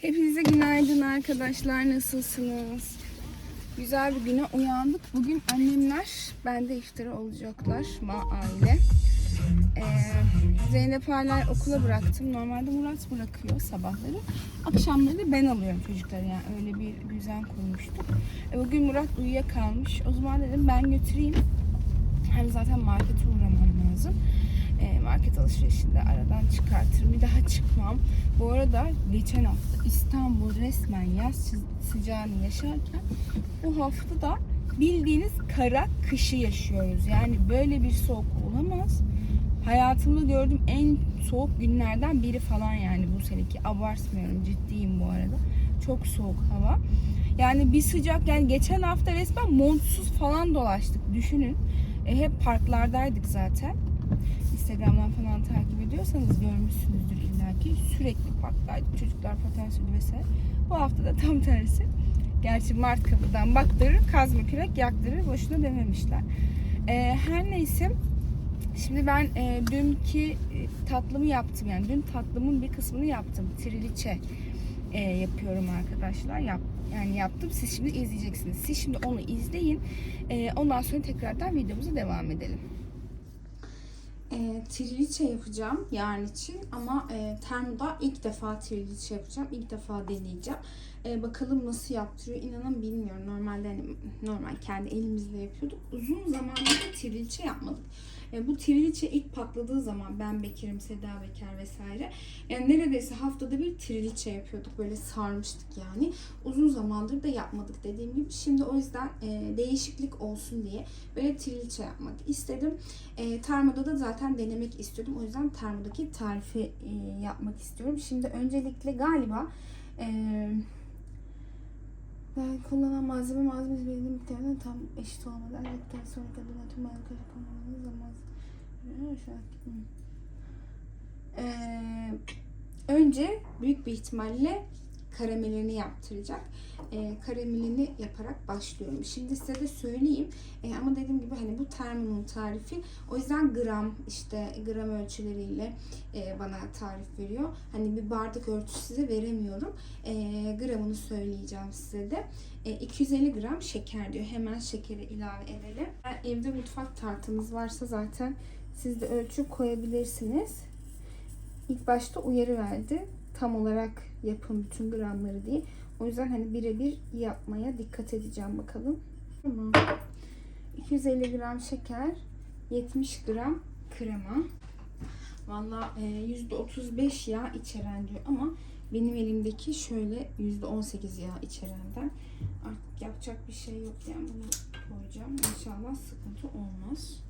Hepinize günaydın arkadaşlar. Nasılsınız? Güzel bir güne uyandık. Bugün annemler bende iftara olacaklar. Ma aile. Ee, Zeynep hala okula bıraktım. Normalde Murat bırakıyor sabahları. Akşamları da ben alıyorum çocukları. Yani öyle bir düzen kurmuştuk. E, bugün Murat uyuyakalmış. O zaman dedim ben götüreyim. Hem zaten markete uğramam lazım. Market alışverişinde aradan çıkartırım. Bir daha çıkmam. Bu arada geçen hafta İstanbul resmen yaz sı- sıcağını yaşarken bu hafta da bildiğiniz kara kışı yaşıyoruz. Yani böyle bir soğuk olamaz. Hayatımda gördüğüm en soğuk günlerden biri falan yani bu seneki. Abartmıyorum ciddiyim bu arada. Çok soğuk hava. Yani bir sıcak yani geçen hafta resmen montsuz falan dolaştık düşünün. E, hep parklardaydık zaten. Instagram'dan falan takip ediyorsanız görmüşsünüzdür illaki. Sürekli parktaydık. Çocuklar paten sürdü vesaire. Bu hafta da tam tersi. Gerçi Mart kapıdan baktırır, kazma kürek yaktırır. Boşuna dememişler. E, her neyse. Şimdi ben e, dünkü e, tatlımı yaptım. Yani dün tatlımın bir kısmını yaptım. Triliçe e, yapıyorum arkadaşlar. Yap, yani yaptım. Siz şimdi izleyeceksiniz. Siz şimdi onu izleyin. E, ondan sonra tekrardan videomuza devam edelim. E, triliçe yapacağım yarın için ama e, termoda ilk defa triliçe yapacağım. İlk defa deneyeceğim. E, bakalım nasıl yaptırıyor inanın bilmiyorum. Normalde hani normal kendi elimizle yapıyorduk. Uzun zamandır triliçe yapmadık. E, bu triliçe ilk patladığı zaman ben Bekir'im, Seda Bekar vesaire. Yani neredeyse haftada bir triliçe yapıyorduk. Böyle sarmıştık yani. Uzun zamandır da yapmadık dediğim gibi. Şimdi o yüzden e, değişiklik olsun diye böyle triliçe yapmak istedim. E, termoda da zaten denemek istiyordum. O yüzden termodaki tarifi e, yapmak istiyorum. Şimdi öncelikle galiba e, ben kullanan malzeme malzemesi belirli miktarda tam eşit olmadan aldıktan sonra kadına tüm kaşık olmalı zaman ee, önce büyük bir ihtimalle karamelini yaptıracak. Ee, karamelini yaparak başlıyorum. Şimdi size de söyleyeyim. Ee, ama dediğim gibi hani bu termonun tarifi. O yüzden gram işte gram ölçüleriyle e, bana tarif veriyor. Hani bir bardak ölçüsü size veremiyorum. E, gramını söyleyeceğim size de. E, 250 gram şeker diyor. Hemen şekeri ilave edelim. Yani evde mutfak tartınız varsa zaten siz de ölçü koyabilirsiniz. İlk başta uyarı verdi. Tam olarak yapın bütün gramları diye. O yüzden hani birebir yapmaya dikkat edeceğim bakalım. Tamam. 250 gram şeker, 70 gram krema. Valla e, %35 yağ içeren diyor ama benim elimdeki şöyle %18 yağ içerenden. Artık yapacak bir şey yok yani bunu koyacağım. İnşallah sıkıntı olmaz.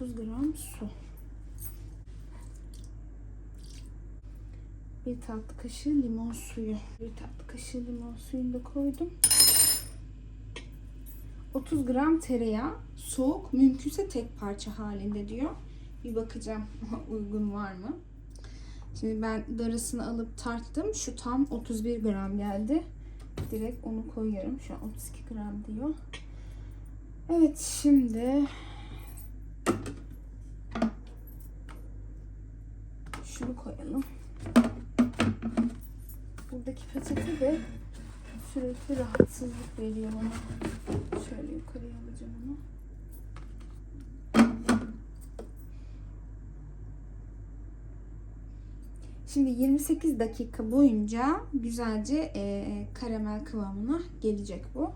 ...30 gram su. Bir tatlı kaşığı limon suyu. Bir tatlı kaşığı limon suyunu da koydum. 30 gram tereyağı. Soğuk mümkünse tek parça halinde diyor. Bir bakacağım uygun var mı? Şimdi ben darasını alıp tarttım. Şu tam 31 gram geldi. Direkt onu koyuyorum. Şu an 32 gram diyor. Evet şimdi şunu koyalım. Buradaki peçete de sürekli rahatsızlık veriyor bana. Şöyle yukarıya alacağım onu. Şimdi 28 dakika boyunca güzelce e, karamel kıvamına gelecek bu.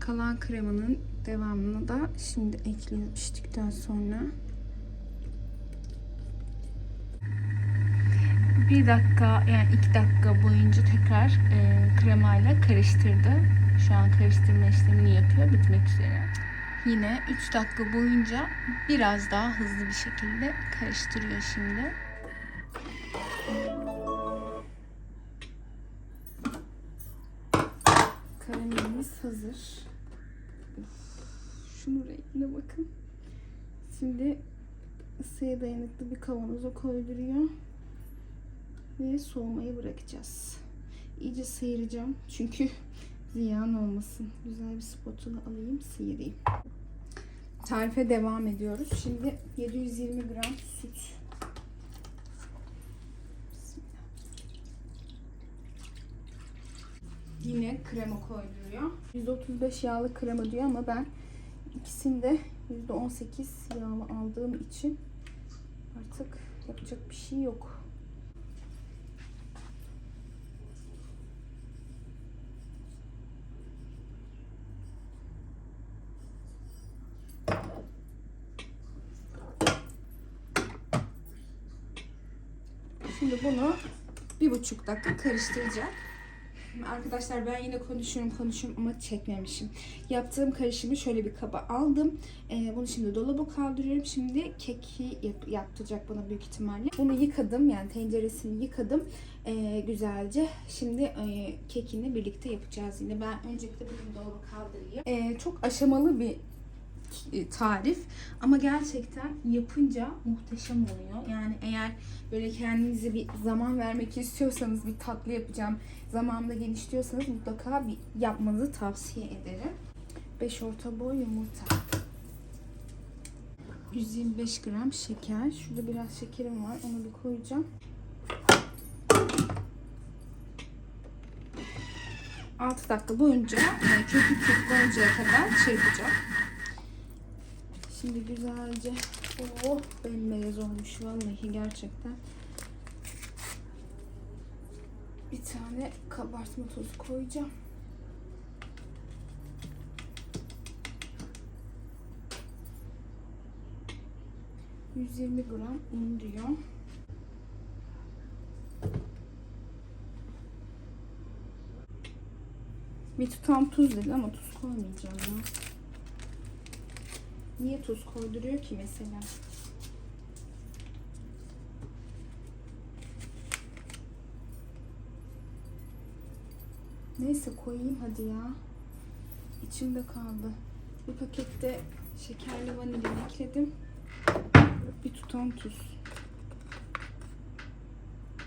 Kalan kremanın devamını da şimdi ekliyoruz piştikten sonra. Bir dakika yani iki dakika boyunca tekrar e, kremayla karıştırdı. Şu an karıştırma işlemini yapıyor. Bitmek üzere. Yine 3 dakika boyunca biraz daha hızlı bir şekilde karıştırıyor şimdi. Karamelimiz hazır. Şunun rengine bakın. Şimdi ısıya dayanıklı bir kavanoza koyduruyor. Ve soğumayı bırakacağız. İyice sıyıracağım. Çünkü ziyan olmasın. Güzel bir spatula alayım, sıyırayım. Tarife devam ediyoruz. Şimdi 720 gram süt. Yine krema koyduruyor. 135 yağlı krema diyor ama ben ikisinde %18 yağlı aldığım için artık yapacak bir şey yok. Şimdi bunu bir buçuk dakika karıştıracağım. Arkadaşlar ben yine konuşuyorum konuşuyorum ama çekmemişim. Yaptığım karışımı şöyle bir kaba aldım. Ee, bunu şimdi dolaba kaldırıyorum. Şimdi keki yap, yaptıracak bana büyük ihtimalle. Bunu yıkadım yani tenceresini yıkadım ee, güzelce. Şimdi e, kekini birlikte yapacağız yine. Ben öncelikle bunu dolaba kaldırayım. Ee, çok aşamalı bir tarif ama gerçekten yapınca muhteşem oluyor. Yani eğer böyle kendinize bir zaman vermek istiyorsanız bir tatlı yapacağım zamanında geniş diyorsanız mutlaka bir yapmanızı tavsiye ederim. 5 orta boy yumurta. 125 gram şeker. Şurada biraz şekerim var. Onu bir koyacağım. Altı dakika boyunca yani köpük köpük oluncaya kadar çırpacağım. Şimdi güzelce oh bembeyaz olmuş vallahi gerçekten. Bir tane kabartma tozu koyacağım. ...120 gram un diyor. Bir tutam tuz dedi ama tuz koymayacağım ya. Niye tuz koyduruyor ki mesela? Neyse koyayım hadi ya. İçimde kaldı. Bir pakette şekerli vanilya ekledim. Bir tutam tuz.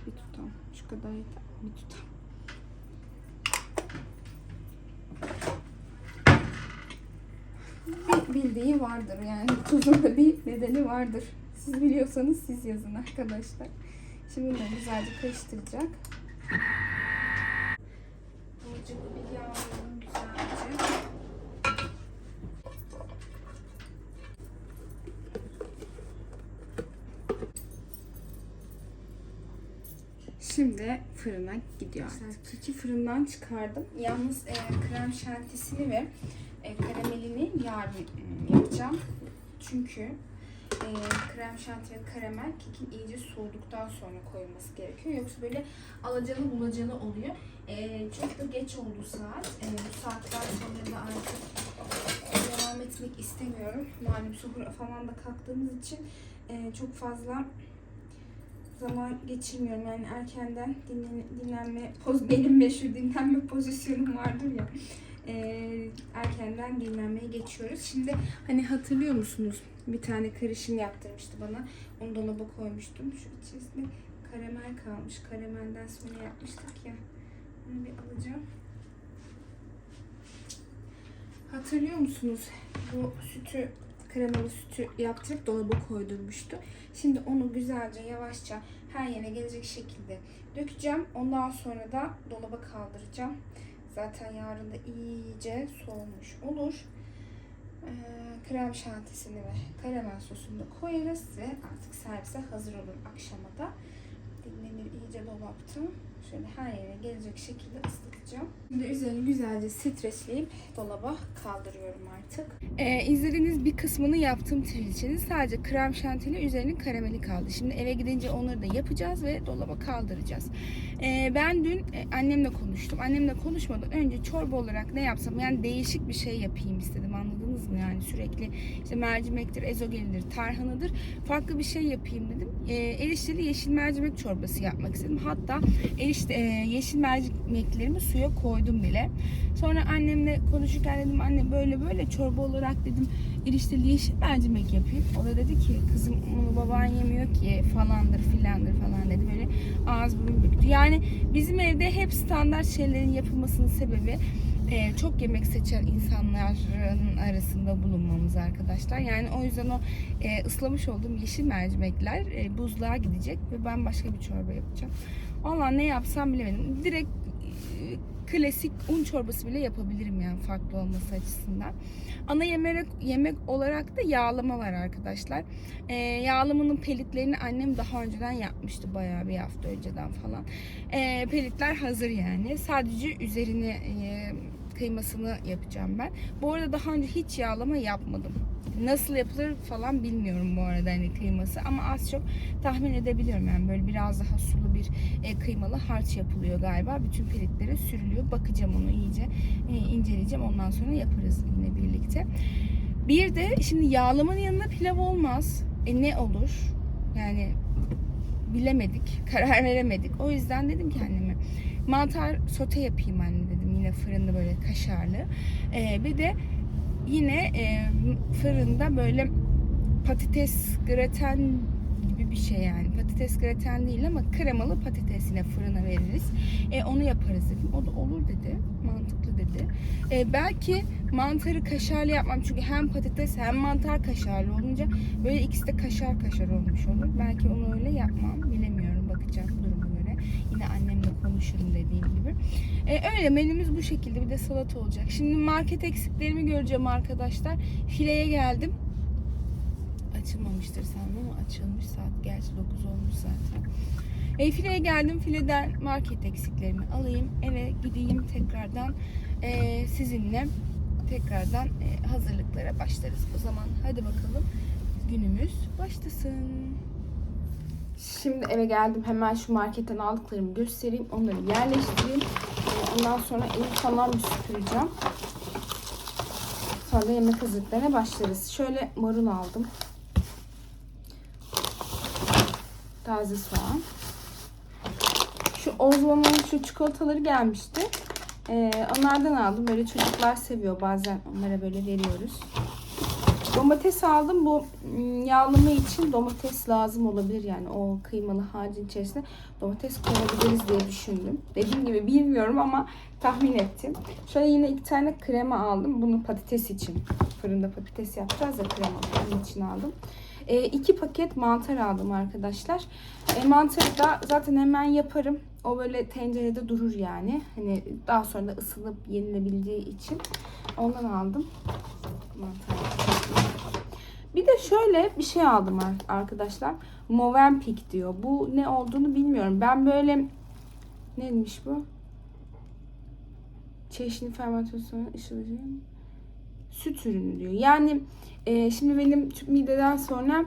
Bir tutam. Şu kadar yeter. Bir tutam. Bildiği vardır yani tuzun da bir nedeni vardır. Siz biliyorsanız siz yazın arkadaşlar. Şimdi bunu güzelce karıştıracak. Azıcık bir yağlayalım güzelce. Şimdi fırına gidiyor artık. Keki fırından çıkardım. Yalnız e, krem şantisini ve e, karamelini yarın yapacağım. Çünkü e, krem şanti ve karamel kekin iyice soğuduktan sonra koyulması gerekiyor. Yoksa böyle alacalı bulacalı oluyor. E, çok da geç oldu saat. E, bu saatten sonra da artık devam etmek istemiyorum. Malum suhur falan da kalktığımız için e, çok fazla zaman geçirmiyorum. Yani erkenden dinlen, dinlenme, poz, benim meşhur dinlenme pozisyonum vardır ya. Ee, erkenden dinlenmeye geçiyoruz. Şimdi hani hatırlıyor musunuz? Bir tane karışım yaptırmıştı bana. Onu dolaba koymuştum. Şu içerisinde karamel kalmış. Karamelden sonra yapmıştık ya. Onu bir alacağım. Hatırlıyor musunuz? Bu sütü kremalı sütü yaptırıp dolaba koydurmuştu. Şimdi onu güzelce yavaşça her yere gelecek şekilde dökeceğim. Ondan sonra da dolaba kaldıracağım. Zaten yarın da iyice soğumuş olur. Ee, krem şantisini ve karamel sosunu da koyarız ve artık servise hazır olur akşama da. Dinlenir iyice dolapta. Şöyle her yere gelecek şekilde ıslatacağım. Şimdi üzerini güzelce stresleyip dolaba kaldırıyorum artık. Ee, izlediğiniz bir kısmını yaptım trilçenin. Sadece krem şantili üzerinin karameli kaldı. Şimdi eve gidince onları da yapacağız ve dolaba kaldıracağız. Ee, ben dün e, annemle konuştum. Annemle konuşmadan önce çorba olarak ne yapsam yani değişik bir şey yapayım istedim anladınız lazım yani sürekli işte mercimektir, ezogelidir, tarhanadır. Farklı bir şey yapayım dedim. E, erişteli yeşil mercimek çorbası yapmak istedim. Hatta erişte, e, yeşil mercimeklerimi suya koydum bile. Sonra annemle konuşurken dedim anne böyle böyle çorba olarak dedim erişteli yeşil mercimek yapayım. O da dedi ki kızım onu baban yemiyor ki falandır filandır falan dedi. Böyle ağız burun büktü. Yani bizim evde hep standart şeylerin yapılmasının sebebi e, çok yemek seçen insanların arasında bulunmamız arkadaşlar. Yani o yüzden o e, ıslamış olduğum yeşil mercimekler e, buzluğa gidecek ve ben başka bir çorba yapacağım. Valla ne yapsam bilemedim. Direkt e, klasik un çorbası bile yapabilirim yani farklı olması açısından. Ana yemek yemek olarak da yağlama var arkadaşlar. Ee, yağlamanın pelitlerini annem daha önceden yapmıştı bayağı bir hafta önceden falan. Ee, pelitler hazır yani. Sadece üzerine e, kıymasını yapacağım ben. Bu arada daha önce hiç yağlama yapmadım. Nasıl yapılır falan bilmiyorum bu arada hani kıyması ama az çok tahmin edebiliyorum yani böyle biraz daha sulu bir e, kıymalı harç yapılıyor galiba. Bütün pelitlere sürülüyor. Bakacağım onu iyice e, inceleyeceğim. Ondan sonra yaparız yine birlikte. Bir de şimdi yağlamanın yanına pilav olmaz. E ne olur? Yani bilemedik. Karar veremedik. O yüzden dedim ki anneme mantar sote yapayım anne dedim. Yine fırında böyle kaşarlı. E, bir de yine e, fırında böyle patates graten gibi bir şey yani. Patates graten değil ama kremalı patates yine fırına veririz. E, onu yaparız dedim. O da olur dedi. Mantıklı dedi. E, belki mantarı kaşarlı yapmam. Çünkü hem patates hem mantar kaşarlı olunca böyle ikisi de kaşar kaşar olmuş olur. Belki onu öyle yapmam. Bilemiyorum. Bakacağım duruma göre. Yine annemle konuşurum dediğim gibi. E, öyle menümüz bu şekilde. Bir de salata olacak. Şimdi market eksiklerimi göreceğim arkadaşlar. Fileye geldim açılmamıştır sandım ama açılmış saat gerçi 9 olmuş zaten. E, fileye geldim fileden market eksiklerimi alayım eve gideyim tekrardan e, sizinle tekrardan e, hazırlıklara başlarız o zaman hadi bakalım günümüz başlasın. Şimdi eve geldim hemen şu marketten aldıklarımı göstereyim onları yerleştireyim ondan sonra evi falan bir süpüreceğim. Sonra da yemek hazırlıklarına başlarız. Şöyle marul aldım. taze soğan. Şu Ozmo'nun şu çikolataları gelmişti. Ee, onlardan aldım. Böyle çocuklar seviyor. Bazen onlara böyle veriyoruz. Domates aldım. Bu yağlama için domates lazım olabilir. Yani o kıymalı harcın içerisine domates koyabiliriz diye düşündüm. Dediğim gibi bilmiyorum ama tahmin ettim. Şöyle yine iki tane krema aldım. Bunu patates için. Fırında patates yapacağız ya kremalı. Onun için aldım. E, iki paket mantar aldım arkadaşlar. E, mantarı da zaten hemen yaparım. O böyle tencerede durur yani. Hani daha sonra da ısınıp yenilebileceği için ondan aldım. Bir de şöyle bir şey aldım ar- arkadaşlar. Movenpick diyor. Bu ne olduğunu bilmiyorum. Ben böyle neymiş bu? Çeşni fermentasyonu ışılıcı süt ürünü diyor. Yani e, şimdi benim tüp mideden sonra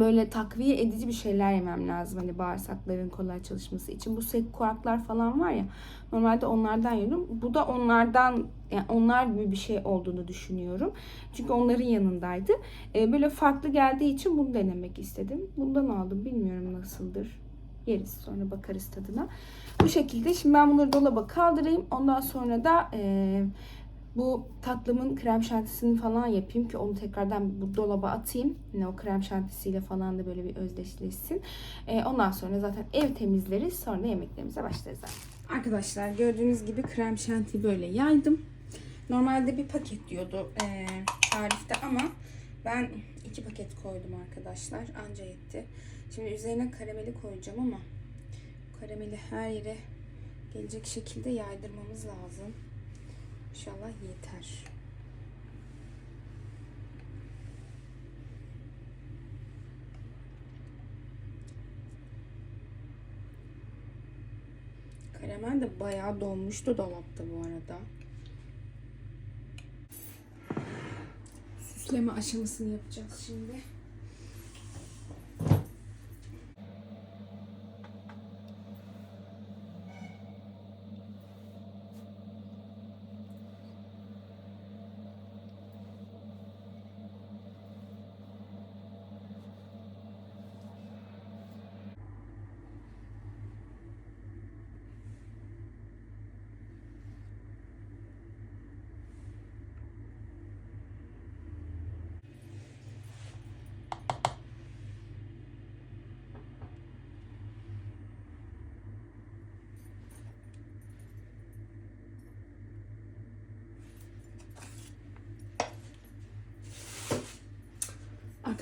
böyle takviye edici bir şeyler yemem lazım. Hani bağırsakların kolay çalışması için. Bu sekuaklar falan var ya. Normalde onlardan yiyorum. Bu da onlardan yani onlar gibi bir şey olduğunu düşünüyorum. Çünkü onların yanındaydı. E, böyle farklı geldiği için bunu denemek istedim. Bundan aldım. Bilmiyorum nasıldır. Yeriz sonra bakarız tadına. Bu şekilde. Şimdi ben bunları dolaba kaldırayım. Ondan sonra da e, bu tatlımın krem şantisini falan yapayım ki onu tekrardan bu dolaba atayım. Yine o krem şantisiyle falan da böyle bir özdeşleşsin. Ee, ondan sonra zaten ev temizleriz. Sonra yemeklerimize başlarız. Arkadaşlar gördüğünüz gibi krem şantiyi böyle yaydım. Normalde bir paket diyordu ee, tarifte ama ben iki paket koydum arkadaşlar. Anca yetti. Şimdi üzerine karameli koyacağım ama karameli her yere gelecek şekilde yaydırmamız lazım. İnşallah yeter. Karamel de bayağı donmuştu dolapta bu arada. Süsleme aşamasını yapacağız şimdi.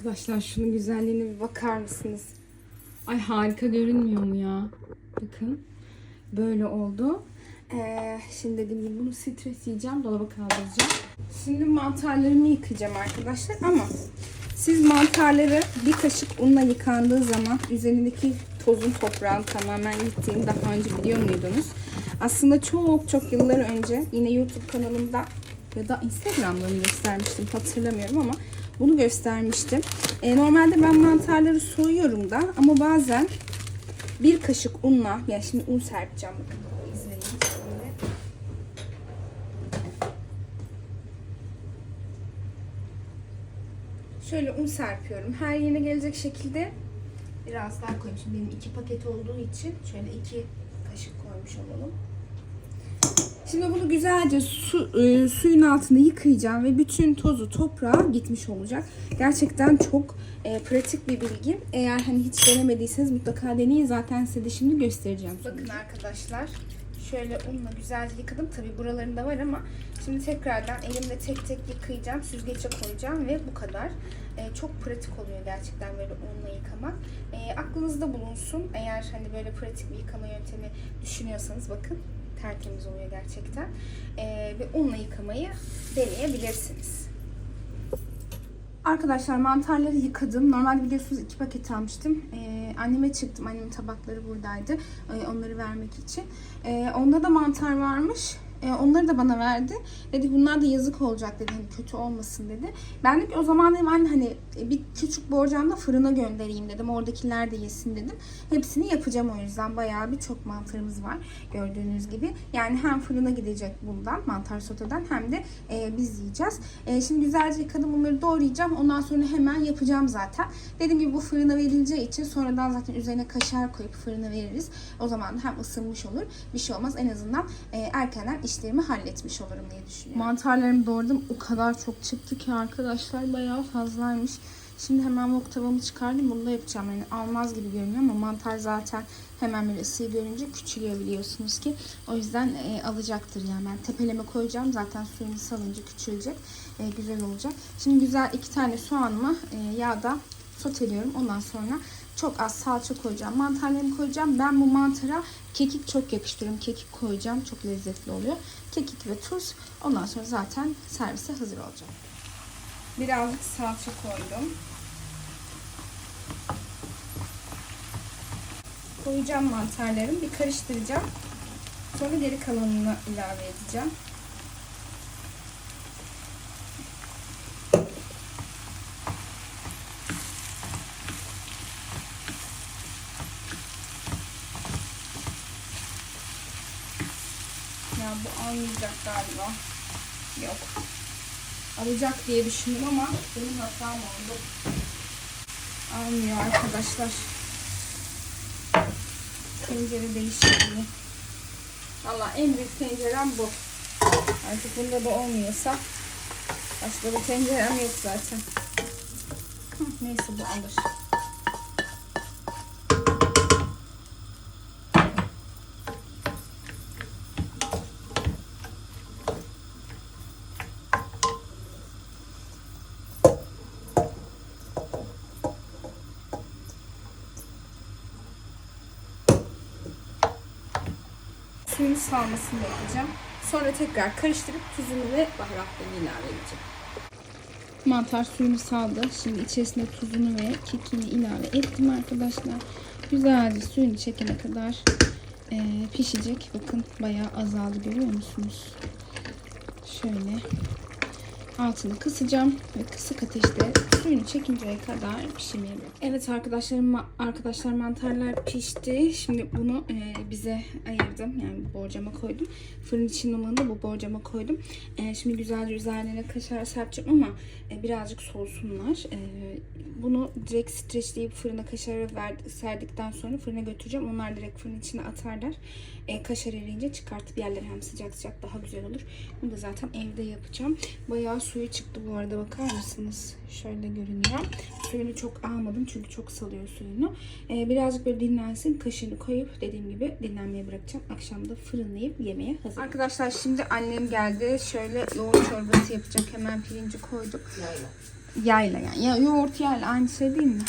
Arkadaşlar şunun güzelliğine bir bakar mısınız? Ay harika görünmüyor mu ya? Bakın. Böyle oldu. Ee, şimdi dediğim gibi bunu stres yiyeceğim. Dolaba kaldıracağım. Şimdi mantarlarımı yıkayacağım arkadaşlar ama siz mantarları bir kaşık unla yıkandığı zaman üzerindeki tozun toprağın tamamen gittiğini daha önce biliyor muydunuz? Aslında çok çok yıllar önce yine YouTube kanalımda ya da Instagram'da mı göstermiştim hatırlamıyorum ama bunu göstermiştim. E, normalde ben mantarları soyuyorum da ama bazen bir kaşık unla, yani şimdi un serpeceğim bakın. Şöyle un serpiyorum. Her yerine gelecek şekilde biraz daha koyayım. Şimdi benim iki paket olduğu için şöyle iki kaşık koymuş olalım. Şimdi bunu güzelce su, e, suyun altında yıkayacağım ve bütün tozu toprağa gitmiş olacak. Gerçekten çok e, pratik bir bilgi. Eğer hani hiç denemediyseniz mutlaka deneyin. Zaten size de şimdi göstereceğim. Bakın arkadaşlar. Şöyle unla güzelce yıkadım. Tabi buralarında var ama şimdi tekrardan elimle tek tek yıkayacağım. Süzgece koyacağım ve bu kadar. E, çok pratik oluyor gerçekten böyle unla yıkamak. E, aklınızda bulunsun. Eğer hani böyle pratik bir yıkama yöntemi düşünüyorsanız bakın tertemiz oluyor gerçekten. Ee, ve unla yıkamayı deneyebilirsiniz. Arkadaşlar mantarları yıkadım. Normalde biliyorsunuz iki paket almıştım. Ee, anneme çıktım. Annemin tabakları buradaydı. Ee, onları vermek için. Ee, onda da mantar varmış. Ee, onları da bana verdi. Dedi bunlar da yazık olacak dedi. Hani kötü olmasın dedi. Ben de o zaman dedim anne hani bir küçük borcamda fırına göndereyim dedim. Oradakiler de yesin dedim. Hepsini yapacağım o yüzden. Bayağı bir çok mantarımız var. Gördüğünüz gibi. Yani hem fırına gidecek bundan mantar sotadan hem de e, biz yiyeceğiz. E, şimdi güzelce yıkadım bunları doğrayacağım. Ondan sonra hemen yapacağım zaten. Dediğim gibi bu fırına verileceği için sonradan zaten üzerine kaşar koyup fırına veririz. O zaman hem ısınmış olur. Bir şey olmaz. En azından e, erkenden işlerimi halletmiş olurum diye düşünüyorum. Mantarlarımı doğradım. O kadar çok çıktı ki arkadaşlar. Bayağı fazlaymış. Şimdi hemen wok tavamı çıkardım. Bunu da yapacağım. Yani almaz gibi görünüyor ama mantar zaten hemen böyle ısıyı görünce küçülüyor biliyorsunuz ki. O yüzden e, alacaktır yani. Ben tepeleme koyacağım. Zaten suyunu salınca küçülecek. E, güzel olacak. Şimdi güzel iki tane soğanımı e, yağda soteliyorum. Ondan sonra çok az salça koyacağım. Mantarlarımı koyacağım. Ben bu mantara kekik çok yakıştırıyorum. Kekik koyacağım. Çok lezzetli oluyor. Kekik ve tuz. Ondan sonra zaten servise hazır olacak. Birazcık salça koydum. Koyacağım mantarlarımı. Bir karıştıracağım. Sonra geri kalanını ilave edeceğim. Ya bu almayacak galiba. Yok. Alacak diye düşündüm ama benim hatam oldu. Almıyor arkadaşlar. Tencere değişikliği. Valla en büyük tencerem bu. Artık bunda da olmuyorsa başka bir tencerem yok zaten. Neyse bu alır. Salmasını bekleyeceğim. Sonra tekrar karıştırıp tuzunu ve baharatlarını ilave edeceğim. Mantar suyunu saldı. Şimdi içerisine tuzunu ve kekini ilave ettim arkadaşlar. Güzelce suyunu çekene kadar eee, pişecek. Bakın bayağı azaldı görüyor musunuz? Şöyle altını kısacağım ve kısık ateşte suyunu çekinceye kadar pişirmeye. Evet arkadaşlarım arkadaşlar mantarlar pişti. Şimdi bunu e, bize ayırdım. Yani borcama koydum. Fırın için numaranı bu borcama koydum. E, şimdi güzelce üzerlerine kaşar serpeceğim ama e, birazcık soğusunlar. E, bunu direkt streçleyip fırına kaşarı ver, serdikten sonra fırına götüreceğim. Onlar direkt fırın içine atarlar. E, kaşar eriyince çıkartıp yerleri hem sıcak sıcak daha güzel olur. Bunu da zaten evde yapacağım. Bayağı suyu çıktı bu arada bakar mısınız? Şöyle görünüyor. Suyunu çok almadım çünkü çok salıyor suyunu. Ee, birazcık böyle dinlensin. Kaşığını koyup dediğim gibi dinlenmeye bırakacağım. Akşam da fırınlayıp yemeğe hazır. Arkadaşlar şimdi annem geldi. Şöyle yoğurt çorbası yapacak. Hemen pirinci koyduk. yayla yani. Ya, yoğurt yayla aynı şey değil mi?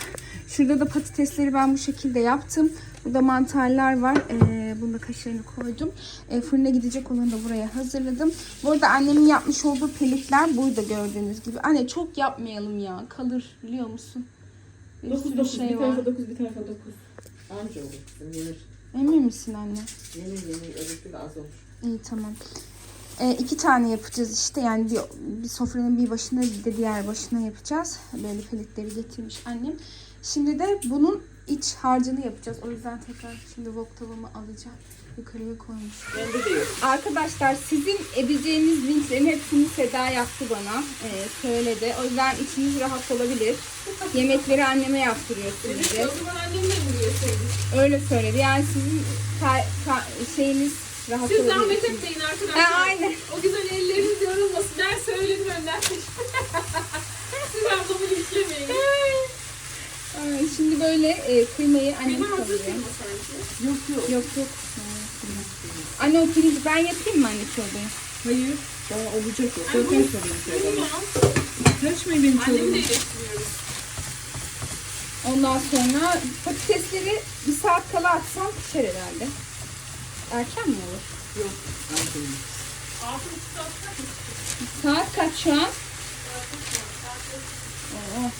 Şurada da patatesleri ben bu şekilde yaptım. Burada mantarlar var. Ee, bunda kaşarını koydum. Ee, fırına gidecek olanı da buraya hazırladım. Bu arada annemin yapmış olduğu pelitler burada gördüğünüz gibi. Anne çok yapmayalım ya. Kalır biliyor musun? Bir 9 sürü 9 şey bir tarafa 9 bir tarafa 9. Anca olur yenir. Emin misin anne? Yenir yenir öbürkü de az olur. İyi tamam. Ee, iki tane yapacağız işte yani bir, bir sofranın bir başına bir de diğer başına yapacağız. Böyle pelitleri getirmiş annem. Şimdi de bunun iç harcını yapacağız. O yüzden tekrar şimdi wok tavamı alacağım. Yukarıya koymuş. Bende de yok. Arkadaşlar sizin edeceğiniz linklerin hepsini Seda yaptı bana. Ee, söyledi. O yüzden içiniz rahat olabilir. Yemekleri anneme yaptırıyorsunuz. bize. O zaman annemle yiyorsaydın? Öyle söyledi. Yani sizin şeyiniz rahat Siz zahmet etmeyin arkadaşlar. Ha, aynen. O güzel elleriniz yorulmasın. Ben söyledim önden. Siz ablamı linçlemeyin. Ay, Şimdi böyle e, kıymayı annem Kıyma hazır kavuruyor. kıyma sanki. Yok yok. Yok yok. Anne o pirinci ben yapayım mı anne çorbayı? Hayır. Daha olacak o. Ay, Zaten bu- sorun Bunu Karışmayın benim Annemi de eleştiriyoruz. Ondan sonra patatesleri bir saat kala atsam pişer herhalde. Erken mi olur? Yok. Tutarsak mı? Saat kaç şu an? Tamam.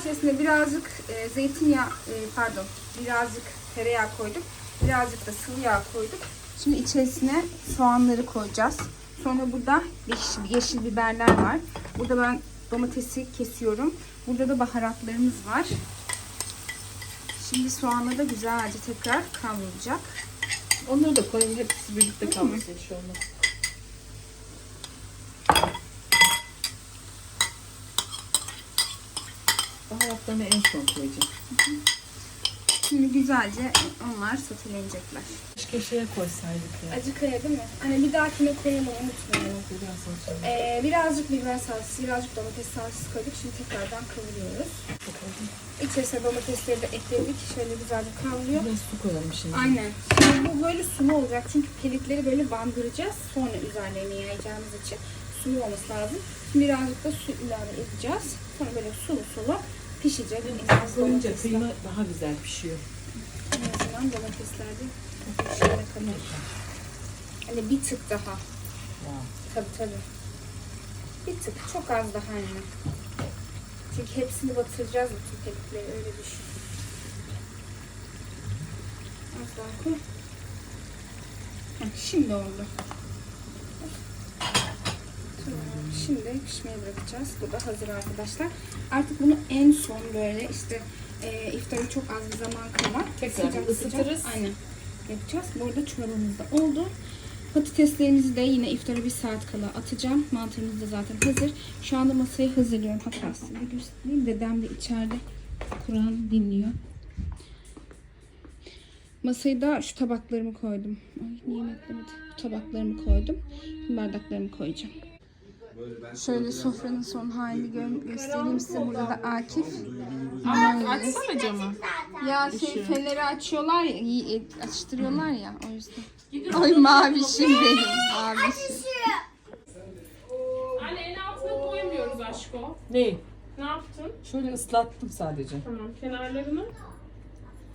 İçerisine birazcık e, zeytinyağı, e, pardon, birazcık tereyağı koyduk. Birazcık da sıvı yağ koyduk. Şimdi içerisine soğanları koyacağız. Sonra burada yeşil, yeşil biberler var. Burada ben domatesi kesiyorum. Burada da baharatlarımız var. Şimdi soğanla da güzelce tekrar kavrulacak. Onları da koyun. Hepsi birlikte kalmasın inşallah. Baharatlarını en son koyacağım. Şimdi güzelce onlar sotelenecekler. Keşke şeye koysaydık ya. Acı kaya değil mi? Hani bir dahakine koyalım unutmayalım. Biraz sonra Ee, birazcık biber salçası, birazcık domates salçası koyduk. Şimdi tekrardan kavuruyoruz. İçerisine domatesleri de ekledik. Şöyle güzelce kavruluyor. Biraz su koyalım şimdi. Aynen. Şimdi bu böyle sulu olacak. Çünkü pelitleri böyle bandıracağız. Sonra üzerlerine yayacağımız için sulu olması lazım. Şimdi birazcık da su ilave edeceğiz. Sonra böyle sulu sulu pişecek. Koyunca Domatesler- kıyma daha güzel pişiyor. En azından domatesler de pişene kadar. Hani bir tık daha. Wow. Tabii tabii. Bir tık. Çok az daha yani. Çünkü hepsini batıracağız bütün pelitleri. Öyle düşün. Az daha koy. Heh, Şimdi oldu. Şimdi pişmeye bırakacağız. Bu da hazır arkadaşlar. Artık bunu en son böyle işte e, iftara çok az bir zaman kala Tekrar sıcak ısıtırız. sıcak aynen yapacağız. Bu arada çorbamız da oldu. Patateslerimizi de yine iftara bir saat kala atacağım. Mantarımız da zaten hazır. Şu anda masayı hazırlıyorum. Hatta size göstereyim. Dedem de içeride Kur'an dinliyor. Masayı da şu tabaklarımı koydum. Ay niye beklemedi? Bu tabaklarımı koydum. Bardaklarımı koyacağım. Şöyle sofranın son halini gö- göstereyim size. Burada da Akif. Açsana camı. Ya şey feneri açıyorlar ya, iyi- e, açtırıyorlar ya o yüzden. Ay mavişim benim, mavişim. Anne en altına koymuyoruz aşko. Ne? Ne yaptın? Şöyle ıslattım sadece. Tamam kenarlarını.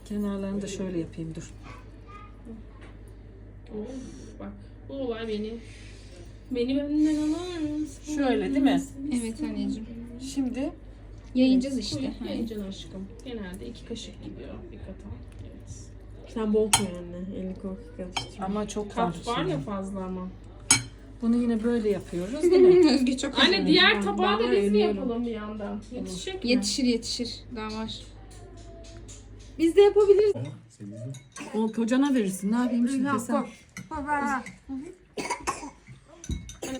Kenarlarını da şöyle yapayım dur. Of bak bu olay beni. Beni benden alır mısın? Şöyle değil mi? Evet anneciğim. Şimdi Yayacağız işte. Koy, hani. yayıncan aşkım. Genelde iki kaşık gidiyor. Dikkat al. Evet. Sen bol koy anne. Elini korkak karıştırma. ama çok var. Kat var şimdi. ya fazla ama. Bunu yine böyle yapıyoruz değil mi? Özge çok Anne diğer Ben- tabağı da biz mi yapalım bir yandan? Yetişecek mi? Yetişir yetişir. Daha var. Biz de yapabiliriz. O kocana verirsin. Ne yapayım şimdi sen? Baba.